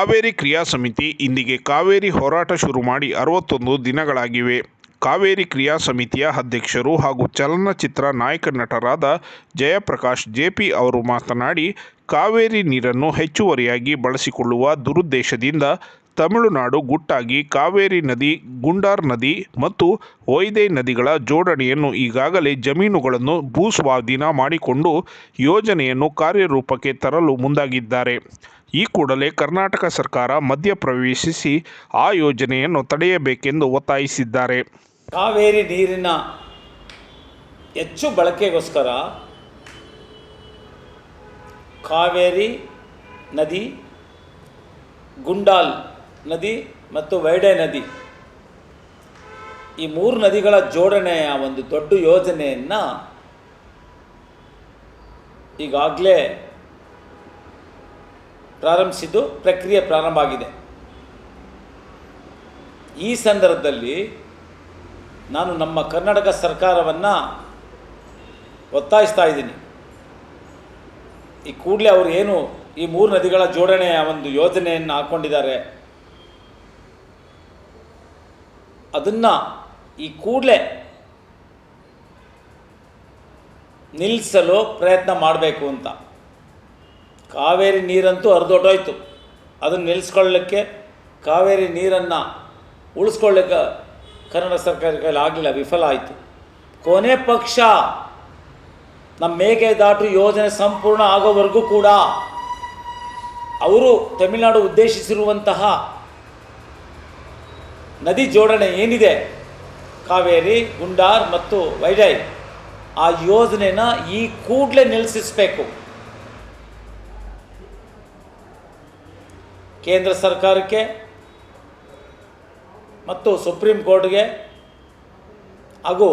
ಕಾವೇರಿ ಕ್ರಿಯಾ ಸಮಿತಿ ಇಂದಿಗೆ ಕಾವೇರಿ ಹೋರಾಟ ಶುರು ಮಾಡಿ ಅರವತ್ತೊಂದು ದಿನಗಳಾಗಿವೆ. ಕಾವೇರಿ ಕ್ರಿಯಾ ಸಮಿತಿಯ ಅಧ್ಯಕ್ಷರು ಹಾಗೂ ಚಲನಚಿತ್ರ ನಾಯಕ ನಟರಾದ ಜಯಪ್ರಕಾಶ್ ಜೆಪಿ ಅವರು ಮಾತನಾಡಿ, ಕಾವೇರಿ ನೀರನ್ನು ಹೆಚ್ಚುವರಿಯಾಗಿ ಬಳಸಿಕೊಳ್ಳುವ ದುರುದ್ದೇಶದಿಂದ ತಮಿಳುನಾಡು ಗುಟ್ಟಾಗಿ ಕಾವೇರಿ ನದಿ, ಗುಂಡಾರ್ ನದಿ ಮತ್ತು ವೈದೇ ನದಿಗಳ ಜೋಡಣೆಯನ್ನು ಈಗಾಗಲೇ ಜಮೀನುಗಳನ್ನು ಭೂಸ್ವಾಧೀನ ಮಾಡಿಕೊಂಡು ಯೋಜನೆಯನ್ನು ಕಾರ್ಯರೂಪಕ್ಕೆ ತರಲು ಮುಂದಾಗಿದ್ದಾರೆ. ಈ ಕೂಡಲೇ ಕರ್ನಾಟಕ ಸರ್ಕಾರ ಮಧ್ಯಪ್ರವೇಶಿಸಿ ಆ ಯೋಜನೆಯನ್ನು ತಡೆಯಬೇಕೆಂದು ಒತ್ತಾಯಿಸಿದ್ದಾರೆ. ಕಾವೇರಿ ನೀರಿನ ಹೆಚ್ಚು ಬಳಕೆಗೋಸ್ಕರ ಕಾವೇರಿ ನದಿ, ಗುಂಡಾಲ್ ನದಿ ಮತ್ತು ವೈಡೆ ನದಿ ಈ ಮೂರು ನದಿಗಳ ಜೋಡಣೆಯ ಒಂದು ದೊಡ್ಡ ಯೋಜನೆಯನ್ನು ಈಗಾಗಲೇ ಪ್ರಾರಂಭಿಸಿದ್ದು, ಪ್ರಕ್ರಿಯೆ ಪ್ರಾರಂಭ ಆಗಿದೆ. ಈ ಸಂದರ್ಭದಲ್ಲಿ ನಾನು ನಮ್ಮ ಕರ್ನಾಟಕ ಸರ್ಕಾರವನ್ನು ಒತ್ತಾಯಿಸ್ತಾ ಇದ್ದೀನಿ. ಈ ಕೂಡಲೇ ಅವರು ಏನು ಈ ಮೂರು ನದಿಗಳ ಜೋಡಣೆಯ ಒಂದು ಯೋಜನೆಯನ್ನು ಹಾಕ್ಕೊಂಡಿದ್ದಾರೆ ಅದನ್ನು ಈ ಕೂಡಲೇ ನಿಲ್ಲಿಸಲು ಪ್ರಯತ್ನ ಮಾಡಬೇಕು ಅಂತ. ಕಾವೇರಿ ನೀರಂತೂ ಹರಿದೊಟ್ಟೋಯ್ತು ಅದನ್ನು ನಿಲ್ಲಿಸ್ಕೊಳ್ಳಿಕ್ಕೆ ಕಾವೇರಿ ನೀರನ್ನು ಉಳಿಸ್ಕೊಳ್ಳಿಕ್ಕೆ ಕನ್ನಡ ಸರ್ಕಾರ ಕೈಲಿ ಆಗಲಿಲ್ಲ, ವಿಫಲ ಆಯಿತು. ಕೊನೆ ಪಕ್ಷ ನಮ್ಮ ಮೇಕೆದಾಟು ಯೋಜನೆ ಸಂಪೂರ್ಣ ಆಗೋವರೆಗೂ ಕೂಡ ಅವರು ತಮಿಳುನಾಡು ಉದ್ದೇಶಿಸಿರುವಂತಹ ನದಿ ಜೋಡಣೆ ಏನಿದೆ, ಕಾವೇರಿ, ಗುಂಡಾರ್ ಮತ್ತು ವೈಡೈ ಆ ಯೋಜನೆನ ಈ ಕೂಡಲೇ ನಿಲ್ಲಿಸಿಸ್ಬೇಕು ಕೇಂದ್ರ ಸರ್ಕಾರಕ್ಕೆ ಮತ್ತು ಸುಪ್ರೀಂ ಕೋರ್ಟ್ಗೆ ಹಾಗೂ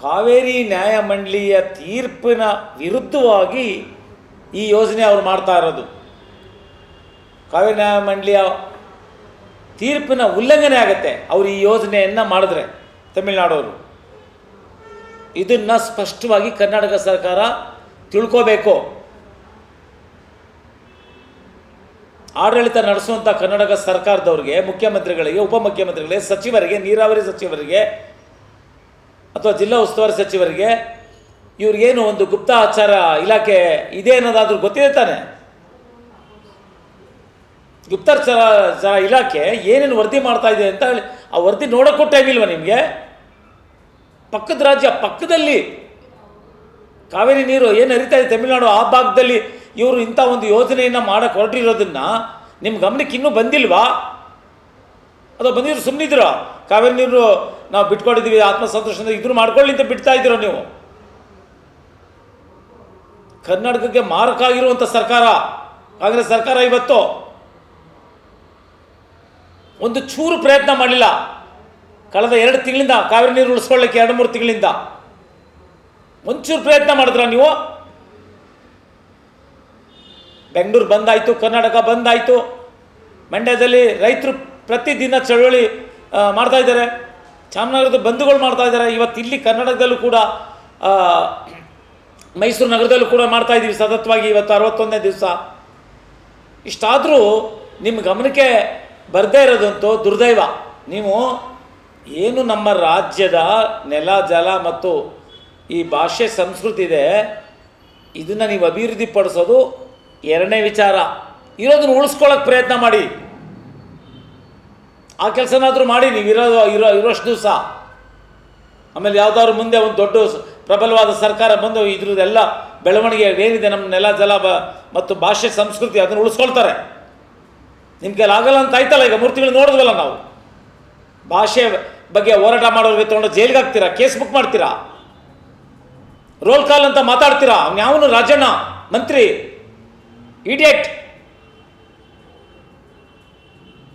ಕಾವೇರಿ ನ್ಯಾಯಮಂಡಳಿಯ ತೀರ್ಪಿನ ವಿರುದ್ಧವಾಗಿ ಈ ಯೋಜನೆ ಅವರು ಮಾಡ್ತಾ ಇರೋದು. ಕಾವೇರಿ ನ್ಯಾಯಮಂಡಳಿಯ ತೀರ್ಪಿನ ಉಲ್ಲಂಘನೆ ಆಗುತ್ತೆ ಅವರು ಈ ಯೋಜನೆಯನ್ನು ಮಾಡಿದ್ರೆ ತಮಿಳುನಾಡವರು. ಇದನ್ನು ಸ್ಪಷ್ಟವಾಗಿ ಕರ್ನಾಟಕ ಸರ್ಕಾರ ತಿಳ್ಕೋಬೇಕು. ಆಡಳಿತ ನಡೆಸುವಂಥ ಕರ್ನಾಟಕ ಸರ್ಕಾರದವ್ರಿಗೆ, ಮುಖ್ಯಮಂತ್ರಿಗಳಿಗೆ, ಉಪಮುಖ್ಯಮಂತ್ರಿಗಳಿಗೆ, ಸಚಿವರಿಗೆ, ನೀರಾವರಿ ಸಚಿವರಿಗೆ ಅಥವಾ ಜಿಲ್ಲಾ ಉಸ್ತುವಾರಿ ಸಚಿವರಿಗೆ ಇವ್ರಿಗೇನು ಒಂದು ಗುಪ್ತಾಚಾರ ಇಲಾಖೆ ಇದೆ ಅನ್ನೋದಾದ್ರೂ ಗೊತ್ತಿದೆ ತಾನೆ? ಗುಪ್ತಾಚಾರ ಚರ ಇಲಾಖೆ ಏನೇನು ವರದಿ ಮಾಡ್ತಾ ಇದೆ ಅಂತ ಹೇಳಿ, ಆ ವರದಿ ನೋಡೋಕ್ಕೂ ಟೈಮ್ ಇಲ್ವಾ ನಿಮಗೆ? ಪಕ್ಕದ ರಾಜ್ಯ ಪಕ್ಕದಲ್ಲಿ ಕಾವೇರಿ ನೀರು ಏನು ಹರಿತಾ ಇದೆ, ತಮಿಳುನಾಡು ಆ ಭಾಗದಲ್ಲಿ ಇವರು ಇಂಥ ಒಂದು ಯೋಜನೆಯನ್ನು ಮಾಡಕ್ಕೆ ಹೊರಟಿರೋದನ್ನು ನಿಮ್ಮ ಗಮನಕ್ಕೆ ಇನ್ನೂ ಬಂದಿಲ್ವಾ? ಅದು ಬಂದಿದ್ರು ಸುಮ್ಮನಿದ್ದೀರ ಕಾವೇರಿ ನೀರು ನಾವು ಬಿಟ್ಕೊಂಡಿದ್ದೀವಿ, ಆತ್ಮಸಂತೋಷದಿಂದ ಇದ್ರು ಮಾಡ್ಕೊಳ್ಳಿ ಅಂತ ಬಿಡ್ತಾ ಇದ್ರು ನೀವು? ಕರ್ನಾಟಕಕ್ಕೆ ಮಾರಕ ಆಗಿರುವಂಥ ಸರ್ಕಾರ, ಕಾಂಗ್ರೆಸ್ ಸರ್ಕಾರ ಇವತ್ತು ಒಂದು ಚೂರು ಪ್ರಯತ್ನ ಮಾಡಲಿಲ್ಲ. ಕಳೆದ ಎರಡು ತಿಂಗಳಿಂದ ಕಾವೇರಿ ನೀರು ಉಳಿಸ್ಕೊಳ್ಳಿಕ್ಕೆ ಎರಡು ಮೂರು ತಿಂಗಳಿಂದ. ಒಂಚೂರು ಪ್ರಯತ್ನ ಮಾಡಿದ್ರ ನೀವು? ಬೆಂಗಳೂರು ಬಂದಾಯಿತು, ಕರ್ನಾಟಕ ಬಂದಾಯಿತು. ಮಂಡ್ಯದಲ್ಲಿ ರೈತರು ಪ್ರತಿದಿನ ಚಳುವಳಿ ಮಾಡ್ತಾಯಿದ್ದಾರೆ ಚಾಮನಗರದ ಬಂಧುಗಳು ಮಾಡ್ತಾ ಇದ್ದಾರೆ. ಇವತ್ತು ಇಲ್ಲಿ ಕರ್ನಾಟಕದಲ್ಲೂ ಕೂಡ ಮೈಸೂರು ನಗರದಲ್ಲೂ ಕೂಡ ಮಾಡ್ತಾ ಇದ್ದೀವಿ ಸತತವಾಗಿ ಇವತ್ತು ಅರವತ್ತೊಂದನೇ ದಿವಸ. ಇಷ್ಟಾದರೂ ನಿಮ್ಮ ಗಮನಕ್ಕೆ ಬರದೇ ಇರೋದಂತೂ ದುರ್ದೈವ. ನೀವು ಏನು ನಮ್ಮ ರಾಜ್ಯದ ನೆಲ, ಜಲ ಮತ್ತು ಈ ಭಾಷೆ, ಸಂಸ್ಕೃತಿ ಇದೆ, ಇದನ್ನು ನೀವು ಅಭಿವೃದ್ಧಿಪಡಿಸೋದು ಎರಡನೇ ವಿಚಾರ, ಇರೋದನ್ನು ಉಳಿಸ್ಕೊಳ್ಳೋಕೆ ಪ್ರಯತ್ನ ಮಾಡಿ. ಆ ಕೆಲಸನಾದರೂ ಮಾಡಿ, ನೀವು ಇರೋ ಇರೋ, ಇರೋಷ್ಟು ದಿವಸ. ಆಮೇಲೆ ಯಾವುದಾದ್ರು ಮುಂದೆ ಒಂದು ದೊಡ್ಡ ಪ್ರಬಲವಾದ ಸರ್ಕಾರ ಬಂದು ಇದ್ರದ್ದೆಲ್ಲ ಬೆಳವಣಿಗೆ ಏನಿದೆ ನಮ್ಮ ನೆಲ, ಜಲ, ಬ, ಮತ್ತು ಭಾಷೆ, ಸಂಸ್ಕೃತಿ, ಅದನ್ನು ಉಳಿಸ್ಕೊಳ್ತಾರೆ. ನಿಮ್ಮ ಕೈಲಿ ಆಗಲ್ಲ ಅಂತ ಆಯ್ತಲ್ಲ, ಈಗ ಮೂರ್ತಿಗಳು ನೋಡಿದ್ವಲ್ಲ ನಾವು. ಭಾಷೆ ಬಗ್ಗೆ ಹೋರಾಟ ಮಾಡೋರಿಗೆ ತೊಗೊಂಡು ಜೈಲಿಗೆ ಹಾಕ್ತೀರಾ, ಕೇಸ್ ಬುಕ್ ಮಾಡ್ತೀರಾ? ರೋಲ್ ಕಾಲ್ ಅಂತ ಮಾತಾಡ್ತೀರಾ? ಅವ್ನು ಯಾವನು ರಾಜಣ್ಣ, ಮಂತ್ರಿ? ಇಡಿಯಟ್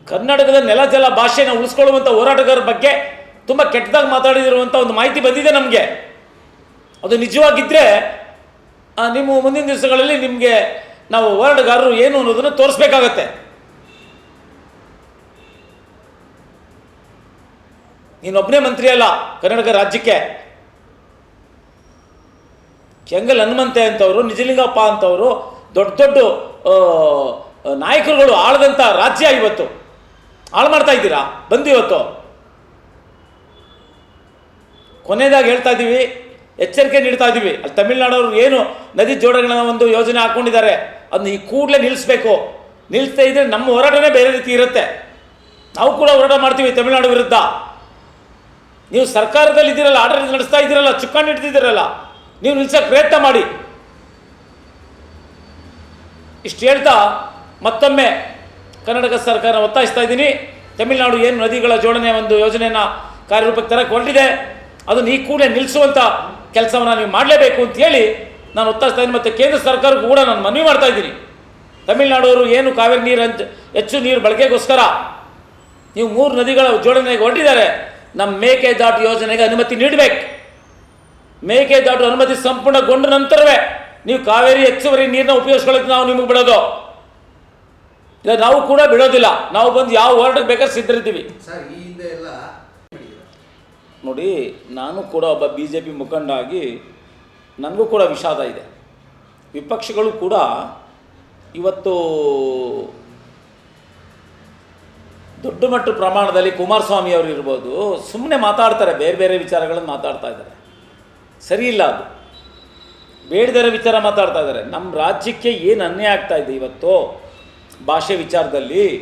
ಕರ್ನಾಟಕದ ನೆಲ ಜಲ ಭಾಷೆನ ಉಳಿಸ್ಕೊಳ್ಳುವಂಥ ಹೋರಾಟಗಾರರ ಬಗ್ಗೆ ತುಂಬ ಕೆಟ್ಟದಾಗಿ ಮಾತಾಡಿದಿರುವಂಥ ಒಂದು ಮಾಹಿತಿ ಬಂದಿದೆ ನಮಗೆ. ಅದು ನಿಜವಾಗಿದ್ದರೆ ನಿಮ್ಮ ಮುಂದಿನ ದಿವಸಗಳಲ್ಲಿ ನಿಮಗೆ ನಾವು ಹೋರಾಟಗಾರರು ಏನು ಅನ್ನೋದನ್ನು ತೋರಿಸ್ಬೇಕಾಗತ್ತೆ. ನೀನೊಬ್ಬನೇ ಮಂತ್ರಿ ಅಲ್ಲ ಕರ್ನಾಟಕ ರಾಜ್ಯಕ್ಕೆ. ಕೆಂಗಲ್ ಹನುಮಂತೆ ಅಂತವರು, ನಿಜಲಿಂಗಪ್ಪ ಅಂತವರು ದೊಡ್ಡ ದೊಡ್ಡ ನಾಯಕರುಗಳು ಆಳದಂಥ ರಾಜ್ಯ ಇವತ್ತು. ಹಾಳು ಮಾಡ್ತಾ ಇದ್ದೀರಾ? ಬಂದು ಇವತ್ತು. ಕೊನೆಯದಾಗಿ ಹೇಳ್ತಾ ಇದ್ದೀವಿ, ಎಚ್ಚರಿಕೆ ನೀಡ್ತಾ ಇದ್ದೀವಿ. ಅಲ್ಲಿ ತಮಿಳ್ನಾಡವರು ಏನು ನದಿ ಜೋಡಗಳ ಒಂದು ಯೋಜನೆ ಹಾಕ್ಕೊಂಡಿದ್ದಾರೆ ಅದನ್ನ ಈ ಕೂಡಲೇ ನಿಲ್ಲಿಸ್ಬೇಕು ನಿಲ್ಲಿಸ್ತಾ ಇದ್ರೆ ನಮ್ಮ ಹೋರಾಟನೇ ಬೇರೆ ರೀತಿ ಇರುತ್ತೆ. ನಾವು ಕೂಡ ಹೋರಾಟ ಮಾಡ್ತೀವಿ ತಮಿಳ್ನಾಡು ವಿರುದ್ಧ. ನೀವು ಸರ್ಕಾರದಲ್ಲಿ ಇದ್ದೀರಲ್ಲ ಆಡಳಿತ ನಡೆಸ್ತಾ ಇದ್ದೀರಲ್ಲ, ಚುಕ್ಕಾಣಿ ಇಡ್ತಿದ್ದೀರಲ್ಲ ನೀವು ನಿಲ್ಲಿಸೋಕೆ ಪ್ರಯತ್ನ ಮಾಡಿ. ಇಷ್ಟು ಹೇಳ್ತಾ ಮತ್ತೊಮ್ಮೆ ಕರ್ನಾಟಕ ಸರ್ಕಾರ ಒತ್ತಾಯಿಸ್ತಾ ಇದ್ದೀನಿ. ತಮಿಳುನಾಡು ಏನು ನದಿಗಳ ಜೋಡಣೆ ಒಂದು ಯೋಜನೆಯನ್ನು ಕಾರ್ಯರೂಪಕ್ಕೆ ತರಕ್ಕೆ ಹೊರಟಿದೆ. ಅದನ್ನು ಈ ಕೂಡಲೇ ನಿಲ್ಲಿಸುವಂಥ ಕೆಲಸವನ್ನು ನೀವು ಮಾಡಲೇಬೇಕು ಅಂತ ಹೇಳಿ ನಾನು ಒತ್ತಾಯಿಸ್ತಾ ಇದ್ದೀನಿ ಮತ್ತು ಕೇಂದ್ರ ಸರ್ಕಾರಕ್ಕೂ ಕೂಡ ನಾನು ಮನವಿ ಮಾಡ್ತಾ ಇದ್ದೀನಿ. ತಮಿಳುನಾಡವರು ಏನು ಕಾವೇರಿ ನೀರು ಅಂತ ಹೆಚ್ಚು ನೀರು ಬಳಕೆಗೋಸ್ಕರ ನೀವು ಮೂರು ನದಿಗಳ ಜೋಡಣೆಗೆ ಹೊರಟಿದ್ದಾರೆ. ನಮ್ಮ ಮೇಕೆದಾಟು ಯೋಜನೆಗೆ ಅನುಮತಿ ನೀಡಬೇಕು. ಮೇಕೆದಾಟು ಅನುಮತಿ ಸಂಪೂರ್ಣಗೊಂಡ ನಂತರವೇ ನೀವು ಕಾವೇರಿ ಹೆಚ್ಚುವರಿ ನೀರನ್ನ ಉಪಯೋಗಿಸ್ಕೊಳ್ಳೋಕೆ ನಾವು ನಿಮಗೆ ಬಿಡೋದು. ಇಲ್ಲ ನಾವು ಕೂಡ ಬಿಡೋದಿಲ್ಲ. ನಾವು ಬಂದು ಯಾವ ಹೋರಾಟಕ್ಕೆ ಬೇಕಾದ್ರೆ ಸಿದ್ಧರಿದ್ದೀವಿ. ನೋಡಿ ನಾನು ಕೂಡ ಒಬ್ಬ ಬಿ ಜೆ ಪಿ ಮುಖಂಡ ಆಗಿ ನನಗೂ ಕೂಡ ವಿಷಾದ ಇದೆ. ವಿಪಕ್ಷಗಳು ಕೂಡ ಇವತ್ತು ದೊಡ್ಡ ಮಟ್ಟ ಪ್ರಮಾಣದಲ್ಲಿ ಕುಮಾರಸ್ವಾಮಿ ಅವರು ಇರ್ಬೋದು ಸುಮ್ಮನೆ ಮಾತಾಡ್ತಾರೆ ಬೇರೆ ಬೇರೆ ವಿಚಾರಗಳನ್ನು ಮಾತಾಡ್ತಾ ಇದ್ದಾರೆ. ಸರಿ ಇಲ್ಲ ಅದು. ಬೇಡದಿರೋ ವಿಚಾರ ಮಾತಾಡ್ತಾ ಇದ್ದಾರೆ. ನಮ್ಮ ರಾಜ್ಯಕ್ಕೆ ಏನು ಅನ್ಯಾಯ ಆಗ್ತಾ ಇದೆ ಇವತ್ತು? ಭಾಷೆ ವಿಚಾರದಲ್ಲಿ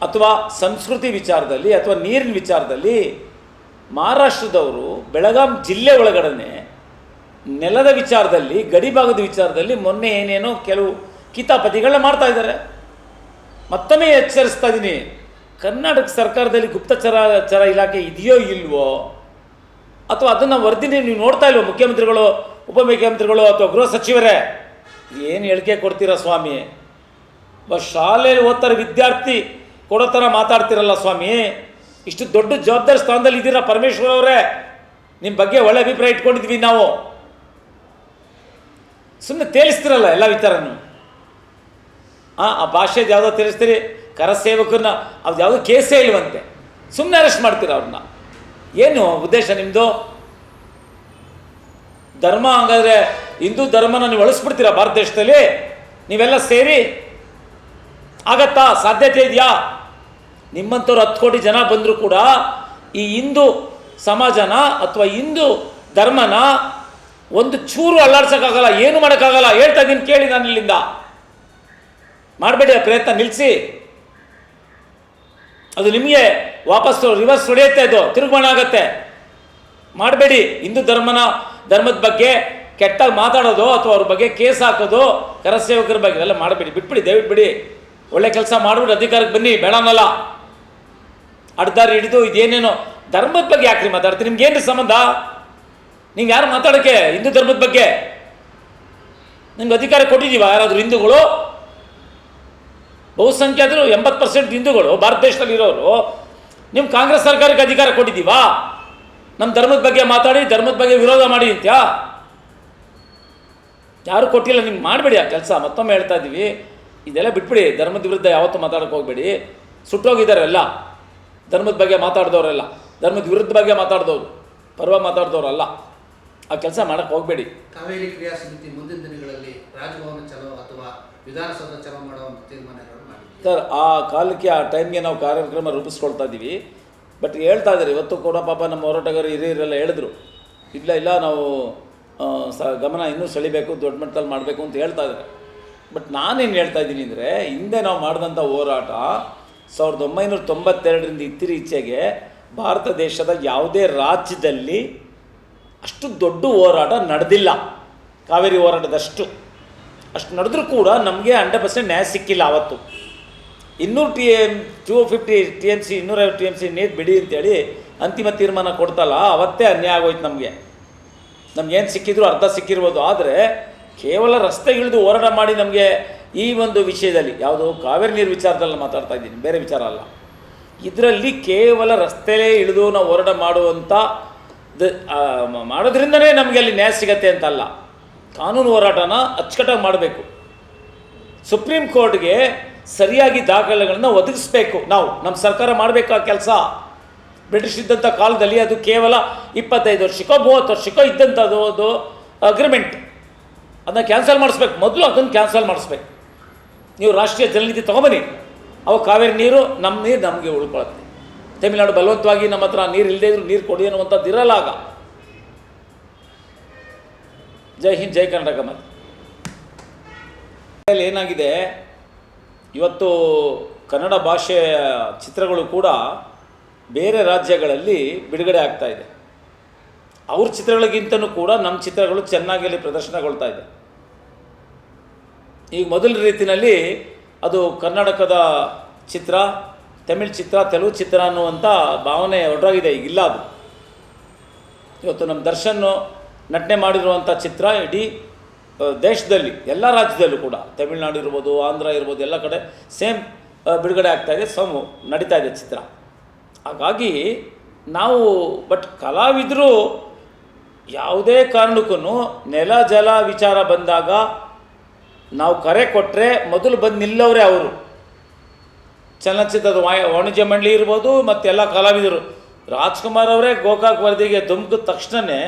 ಅಥವಾ ಸಂಸ್ಕೃತಿ ವಿಚಾರದಲ್ಲಿ ಅಥವಾ ನೀರಿನ ವಿಚಾರದಲ್ಲಿ ಮಹಾರಾಷ್ಟ್ರದವರು ಬೆಳಗಾಂ ಜಿಲ್ಲೆ ಒಳಗಡೆ ನೆಲದ ವಿಚಾರದಲ್ಲಿ ಗಡಿಭಾಗದ ವಿಚಾರದಲ್ಲಿ ಮೊನ್ನೆ ಏನೇನೋ ಕೆಲವು ಕಿತಾಪತಿಗಳನ್ನ ಮಾಡ್ತಾ ಇದ್ದಾರೆ. ಮತ್ತೊಮ್ಮೆ ಎಚ್ಚರಿಸ್ತಾ ಇದ್ದೀನಿ. ಕರ್ನಾಟಕ ಸರ್ಕಾರದಲ್ಲಿ ಗುಪ್ತಚರ, ಚರ ಇಲಾಖೆ ಇದೆಯೋ ಇಲ್ವೋ ಅಥವಾ ಅದನ್ನು ವರದಿನಿ ನೀವು ನೋಡ್ತಾ ಇಲ್ವೋ ಮುಖ್ಯಮಂತ್ರಿಗಳು, ಉಪಮುಖ್ಯಮಂತ್ರಿಗಳು ಅಥವಾ ಗೃಹ ಸಚಿವರೇ? ಏನು ಹೇಳಿಕೆ ಕೊಡ್ತೀರಾ ಸ್ವಾಮಿ? ಬ ಶಾಲೆಯಲ್ಲಿ ಓದ್ತಾರೆ ವಿದ್ಯಾರ್ಥಿ, ಕೊಡೋ ಥರ ಮಾತಾಡ್ತಿರಲ್ಲ ಸ್ವಾಮಿ. ಇಷ್ಟು ದೊಡ್ಡ ಜವಾಬ್ದಾರಿ ಸ್ಥಾನದಲ್ಲಿ ಇದ್ದೀರಾ ಪರಮೇಶ್ವರ್ ಅವರೇ? ನಿಮ್ಮ ಬಗ್ಗೆ ಒಳ್ಳೆ ಅಭಿಪ್ರಾಯ ಇಟ್ಕೊಂಡಿದ್ವಿ ನಾವು. ಸುಮ್ಮನೆ ತೇಲಿಸ್ತಿರಲ್ಲ ಎಲ್ಲ ವಿಚಾರನು. ಹಾಂ ಆ ಭಾಷೆದು ಯಾವುದೋ ತಿಳಿಸ್ತೀರಿ ಕರಸೇವಕರನ್ನ ಅದು ಯಾವುದೋ ಕೇಸೇ ಇಲ್ವಂತೆ. ಸುಮ್ಮನೆ ಅರೆಸ್ಟ್ ಮಾಡ್ತೀರ ಅವ್ರನ್ನ? ಏನು ಉದ್ದೇಶ ನಿಮ್ಮದು ಧರ್ಮ ಹಂಗಾದ್ರೆ ಹಿಂದೂ ಧರ್ಮನ ನೀವು ಅಳಿಸ್ಬಿಡ್ತೀರಾ ಭಾರತ ದೇಶದಲ್ಲಿ? ನೀವೆಲ್ಲ ಸೇರಿ ಆಗತ್ತಾ? ಸಾಧ್ಯತೆ ಇದೆಯಾ? ನಿಮ್ಮಂಥವ್ರು ಹತ್ತು ಕೋಟಿ ಜನ ಬಂದರೂ ಕೂಡ ಈ ಹಿಂದೂ ಸಮಾಜನ ಅಥವಾ ಹಿಂದೂ ಧರ್ಮನ ಒಂದು ಚೂರು ಅಲ್ಲಾಡ್ಸೋಕ್ಕಾಗಲ್ಲ, ಏನು ಮಾಡೋಕ್ಕಾಗಲ್ಲ ಹೇಳ್ತಾ ಇದ್ದೀನಿ ಕೇಳಿ ನಾನು ಇಲ್ಲಿಂದ. ಮಾಡಬೇಡಿ ಪ್ರಯತ್ನ ನಿಲ್ಲಿಸಿ ಅದು ನಿಮಗೆ ವಾಪಸ್ಸು ರಿವರ್ಸ್ ಹೊಡೆಯುತ್ತೆ ಅದು. ತಿರುಗುಮಣ ಆಗತ್ತೆ. ಮಾಡಬೇಡಿ. ಹಿಂದೂ ಧರ್ಮನ, ಧರ್ಮದ ಬಗ್ಗೆ ಕೆಟ್ಟಾಗಿ ಮಾತಾಡೋದು ಅಥವಾ ಅವ್ರ ಬಗ್ಗೆ ಕೇಸ್ ಹಾಕೋದು, ಕರಸೇವಕರ ಬಗ್ಗೆ ಎಲ್ಲ ಮಾಡಬೇಡಿ. ಬಿಟ್ಬಿಡಿ ದಯವಿಟ್ಟು ಬಿಡಿ ಒಳ್ಳೆ ಕೆಲಸ ಮಾಡ್ಬಿಟ್ಟು ಅಧಿಕಾರಕ್ಕೆ ಬನ್ನಿ. ಬೇಡನಲ್ಲ ಅಡ್ದಾರಿ ಹಿಡಿದು ಇದೇನೇನೋ. ಧರ್ಮದ ಬಗ್ಗೆ ಯಾಕ್ರಿ ಮಾತಾಡ್ತೀರಿ? ನಿಮ್ಗೆ ಏನ್ರಿ ಸಂಬಂಧ? ನೀವು ಯಾರು ಮಾತಾಡೋಕ್ಕೆ ಹಿಂದೂ ಧರ್ಮದ ಬಗ್ಗೆ. ನಿಮ್ಗೆ ಅಧಿಕಾರ ಕೊಟ್ಟಿದ್ದೀವ? ಯಾರಾದರೂ ಹಿಂದೂಗಳು? ಬಹುಸಂಖ್ಯಾತರು ಎಂಬತ್ತು ಪರ್ಸೆಂಟ್ ಹಿಂದೂಗಳು. ಭಾರತ ದೇಶದಲ್ಲಿ ಇರೋರು ನಿಮ್ಮ ಕಾಂಗ್ರೆಸ್ ಸರ್ಕಾರಕ್ಕೆ ಅಧಿಕಾರ ಕೊಟ್ಟಿದ್ದೀವಾ? ನಮ್ಮ ಧರ್ಮದ ಬಗ್ಗೆ ಮಾತಾಡಿ, ಧರ್ಮದ ಬಗ್ಗೆ ವಿರೋಧ ಮಾಡಿ ಅಂತ್ಯಾ? ಯಾರು ಕೊಟ್ಟಿಲ್ಲ, ನಿಮ್ಗೆ ಮಾಡಬೇಡಿ ಆ ಕೆಲಸ. ಮತ್ತೊಮ್ಮೆ ಹೇಳ್ತಾ ಇದ್ದೀವಿ. ಇದೆಲ್ಲ ಬಿಟ್ಬಿಡಿ. ಧರ್ಮದ ವಿರುದ್ಧ ಯಾವತ್ತೂ ಮಾತಾಡೋಕೆ ಹೋಗಬೇಡಿ. ಸುಟ್ಟೋಗಿದ್ದಾರೆಲ್ಲ ಧರ್ಮದ ಬಗ್ಗೆ ಮಾತಾಡಿದವರೆಲ್ಲ. ಧರ್ಮದ ವಿರುದ್ಧ ಬಗ್ಗೆ ಮಾತಾಡಿದವರು. ಪರ್ವ ಮಾತಾಡಿದವರಲ್ಲ. ಆ ಕೆಲಸ ಮಾಡಕ್ಕೆ ಹೋಗಬೇಡಿ. ಕಾವೇರಿ ಕ್ರಿಯಾ ಸಮಿತಿ ಮುಂದಿನ ದಿನಗಳಲ್ಲಿ ರಾಜಭವನ ಚಲೋ ಅಥವಾ ವಿಧಾನಸೌಧ ಚಲೋ ಮಾಡುವಂಥ ತೀರ್ಮಾನಗಳನ್ನು ಮಾಡಿ ಸರ್ ಆ ಕಾಲಕ್ಕೆ ಆ ಟೈಮ್ಗೆ ನಾವು ಕಾರ್ಯಕ್ರಮ ರೂಪಿಸ್ಕೊಳ್ತಾ ಇದ್ದೀವಿ ಬಟ್ ಹೇಳ್ತಾ ಇದ್ದಾರೆ ಇವತ್ತು ಕೂಡ ಪಾಪ ನಮ್ಮ ಹೋರಾಟಗಾರರು ಹಿರಿಯರೆಲ್ಲ ಹೇಳಿದ್ರು. ಇಲ್ಲ ಇಲ್ಲ ನಾವು ಸ ಗಮನ ಇನ್ನೂ ಸೆಳಿಬೇಕು ದೊಡ್ಡ ಮಟ್ಟದಲ್ಲಿ ಮಾಡಬೇಕು ಅಂತ ಹೇಳ್ತಾ ಇದ್ದಾರೆ. ಬಟ್ ನಾನೇನು ಹೇಳ್ತಾ ಇದ್ದೀನಿ ಅಂದರೆ ಹಿಂದೆ ನಾವು ಮಾಡಿದಂಥ ಹೋರಾಟ ಸಾವಿರದ ಒಂಬೈನೂರ ತೊಂಬತ್ತೆರಡರಿಂದ ಇತ್ತೀಚೆಗೆ ಭಾರತ ದೇಶದ ಯಾವುದೇ ರಾಜ್ಯದಲ್ಲಿ ಅಷ್ಟು ದೊಡ್ಡ ಹೋರಾಟ ನಡೆದಿಲ್ಲ. ಕಾವೇರಿ ಹೋರಾಟದಷ್ಟು. ಅಷ್ಟು ನಡೆದ್ರೂ ಕೂಡ ನಮಗೆ ಹಂಡ್ರೆಡ್ ಪರ್ಸೆಂಟ್ ನ್ಯಾಯ ಸಿಕ್ಕಿಲ್ಲ ಆವತ್ತು ಇನ್ನೂರು T M two fifty T M C ಇನ್ನೂರೈವತ್ತು ಟಿ ಎಂ ಸಿ ನೀರು ಬಿಡಿ ಅಂತೇಳಿ ಅಂತಿಮ ತೀರ್ಮಾನ ಕೊಡ್ತಲ್ಲ, ಅವತ್ತೇ ಅನ್ಯಾಯ ಆಗೋಯ್ತು ನಮಗೆ. ನಮ್ಗೇನು ಸಿಕ್ಕಿದ್ರು ಅರ್ಧ ಸಿಕ್ಕಿರ್ಬೋದು, ಆದರೆ ಕೇವಲ ರಸ್ತೆ ಇಳಿದು ಹೋರಾಟ ಮಾಡಿ ನಮಗೆ ಈ ಒಂದು ವಿಷಯದಲ್ಲಿ, ಯಾವುದು ಕಾವೇರಿ ನೀರು ವಿಚಾರದಲ್ಲಿ ಮಾತಾಡ್ತಾ ಇದ್ದೀನಿ, ಬೇರೆ ವಿಚಾರ ಅಲ್ಲ. ಇದರಲ್ಲಿ ಕೇವಲ ರಸ್ತೆಲೇ ಇಳಿದು ನಾವು ಹೋರಾಟ ಮಾಡುವಂಥ ದ- ಮಾಡೋದ್ರಿಂದನೇ ನಮಗೆ ಅಲ್ಲಿ ನ್ಯಾಯ ಸಿಗತ್ತೆ ಅಂತಲ್ಲ. ಕಾನೂನು ಹೋರಾಟನ ಅಚ್ಚುಕಟ್ಟಾಗಿ ಮಾಡಬೇಕು. ಸುಪ್ರೀಂ ಕೋರ್ಟ್ಗೆ ಸರಿಯಾಗಿ ದಾಖಲೆಗಳನ್ನು ಒದಗಿಸ್ಬೇಕು ನಾವು. ನಮ್ಮ ಸರ್ಕಾರ ಮಾಡಬೇಕು ಆ ಕೆಲಸ? ಬ್ರಿಟಿಷ್ ಇದ್ದಂಥ ಕಾಲದಲ್ಲಿ ಅದು ಕೇವಲ ಇಪ್ಪತ್ತೈದು ವರ್ಷಕ್ಕೋ, ಮೂವತ್ತು ವರ್ಷಕ್ಕೋ ಇದ್ದಂಥದ್ದು ಅದು ಅಗ್ರಿಮೆಂಟ್ ಅದನ್ನ ಕ್ಯಾನ್ಸಲ್ ಮಾಡಿಸ್ಬೇಕು. ಮೊದಲು ಅದನ್ನು ಕ್ಯಾನ್ಸಲ್ ಮಾಡಿಸ್ಬೇಕು. ನೀವು ರಾಷ್ಟ್ರೀಯ ಜಲನಿಧಿ ತೊಗೊಬನ್ನಿ. ಅವು ಕಾವೇರಿ ನೀರು ನಮ್ಮ ನೀರು ನಮಗೆ ಉಳ್ಕೊಳತ್ತೆ. ತಮಿಳುನಾಡು ಬಲವಂತವಾಗಿ ನಮ್ಮ ಹತ್ರ ನೀರು ಇಲ್ಲದೆ ಇದ್ರು ನೀರು ಕೊಡಿ ಅನ್ನುವಂಥದ್ದು ಇರಲ್ಲ ಆಗ ಜೈ ಹಿಂದ್, ಜೈ ಕರ್ನಾಟಕ ಮತ್ತೆ ಏನಾಗಿದೆ, ಇವತ್ತು ಕನ್ನಡ ಭಾಷೆಯ ಚಿತ್ರಗಳು ಕೂಡ ಬೇರೆ ರಾಜ್ಯಗಳಲ್ಲಿ ಬಿಡುಗಡೆ ಆಗ್ತಾ ಇದೆ. ಅವ್ರ ಚಿತ್ರಗಳಿಗಿಂತನೂ ಕೂಡ ನಮ್ಮ ಚಿತ್ರಗಳು ಚೆನ್ನಾಗಿ ಅಲ್ಲಿ ಪ್ರದರ್ಶನಗೊಳ್ತಾ ಇದೆ. ಈಗ ಮೊದಲ ರೀತಿಯಲ್ಲಿ ಅದು ಕರ್ನಾಟಕದ ಚಿತ್ರ ತಮಿಳ್ ಚಿತ್ರ, ತೆಲುಗು ಚಿತ್ರ ಅನ್ನುವಂಥ ಭಾವನೆ ಹೊರಟೋಗಿದೆ ಈಗ ಇಲ್ಲ ಅದು. ಇವತ್ತು ನಮ್ಮ ದರ್ಶನ್ ನಟನೆ ಮಾಡಿರುವಂಥ ಚಿತ್ರ ಇಡೀ ದೇಶದಲ್ಲಿ, ಎಲ್ಲ ರಾಜ್ಯದಲ್ಲೂ ಕೂಡ, ತಮಿಳ್ನಾಡು ಇರ್ಬೋದು, ಆಂಧ್ರ ಇರ್ಬೋದು, ಎಲ್ಲ ಕಡೆ ಸೇಮ್ ಬಿಡುಗಡೆ ಆಗ್ತಾ ಇದೆ, ಸೋಮು ನಡೀತಾ ಇದೆ ಚಿತ್ರ. ಹಾಗಾಗಿ ನಾವು, ಬಟ್ ಕಲಾವಿದರು ಯಾವುದೇ ಕಾರಣಕ್ಕೂ ನೆಲ, ಜಲ ವಿಚಾರ ಬಂದಾಗ ನಾವು ಕರೆ ಕೊಟ್ಟರೆ ಮೊದಲು ಬಂದು ನಿಲ್ಲೋರೇ ಅವರು. ಚಲನಚಿತ್ರದ ವಾಯ ವಾಣಿಜ್ಯ ಮಂಡಳಿ ಇರ್ಬೋದು ಮತ್ತು ಎಲ್ಲ ಕಲಾವಿದರು. ರಾಜ್ಕುಮಾರ್ ಅವರೇ ಗೋಕಾಕ್ ವರದಿಗೆ ಧುಮುಕಿದ ತಕ್ಷಣವೇ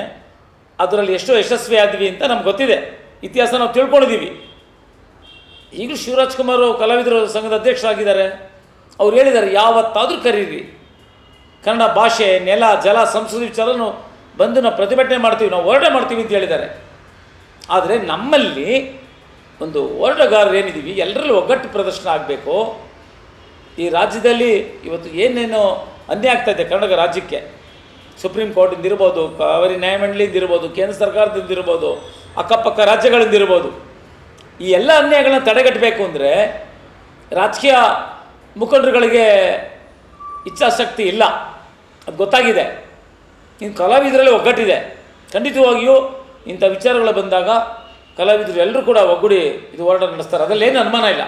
ಅದರಲ್ಲಿ ಎಷ್ಟು ಯಶಸ್ವಿ ಆದ್ವಿ ಅಂತ ನಮ್ಗೆ ಗೊತ್ತಿದೆ. ಇತಿಹಾಸ ನಾವು ತಿಳ್ಕೊಂಡಿದ್ದೀವಿ. ಈಗಲೂ ಶಿವರಾಜ್ ಕುಮಾರ್ ಕಲಾವಿದರು ಸಂಘದ ಅಧ್ಯಕ್ಷರಾಗಿದ್ದಾರೆ. ಅವ್ರು ಹೇಳಿದ್ದಾರೆ, ಯಾವತ್ತಾದರೂ ಕರೀರಿ. ಕನ್ನಡ ಭಾಷೆ, ನೆಲ, ಜಲ, ಸಂಸ್ಕೃತಿ ವಿಚಾರನು ಬಂದು ನಾವು ಪ್ರತಿಭಟನೆ ಮಾಡ್ತೀವಿ, ನಾವು ಹೋರಾಟ ಮಾಡ್ತೀವಿ ಅಂತ ಹೇಳಿದ್ದಾರೆ. ಆದರೆ ನಮ್ಮಲ್ಲಿ ಒಂದು ಹೋರಾಟಗಾರರು ಏನಿದ್ದೀವಿ ಎಲ್ಲರಲ್ಲೂ ಒಗ್ಗಟ್ಟು ಪ್ರದರ್ಶನ ಆಗಬೇಕು. ಈ ರಾಜ್ಯದಲ್ಲಿ ಇವತ್ತು ಏನೇನು ಅನ್ಯಾಯ ಇದೆ ಕರ್ನಾಟಕ ರಾಜ್ಯಕ್ಕೆ. ಸುಪ್ರೀಂ ಕೋರ್ಟಿಂದ ಇರ್ಬೋದು, ಕಾವೇರಿ ನ್ಯಾಯಮಂಡಳಿಯಿಂದ ಇರ್ಬೋದು, ಕೇಂದ್ರ ಸರ್ಕಾರದಿಂದ ಇರ್ಬೋದು, ಅಕ್ಕಪಕ್ಕ ರಾಜ್ಯಗಳಿಂದ ಇರ್ಬೋದು. ಈ ಎಲ್ಲ ಅನ್ಯಾಯಗಳನ್ನ ತಡೆಗಟ್ಟಬೇಕು ಅಂದರೆ ರಾಜಕೀಯ ಮುಖಂಡರುಗಳಿಗೆ ಇಚ್ಛಾಶಕ್ತಿ ಇಲ್ಲ. ಅದು ಗೊತ್ತಾಗಿದೆ. ಇನ್ನು ಕಲಾವಿದರಲ್ಲಿ ಒಗ್ಗಟ್ಟಿದೆ. ಖಂಡಿತವಾಗಿಯೂ ಇಂಥ ವಿಚಾರಗಳು ಬಂದಾಗ ಕಲಾವಿದರು ಎಲ್ಲರೂ ಕೂಡ ಒಗ್ಗೂಡಿ ಇದು ಹೋರಾಟ ನಡೆಸ್ತಾರೆ. ಅದರಲ್ಲಿ ಏನು ಅನುಮಾನ ಇಲ್ಲ.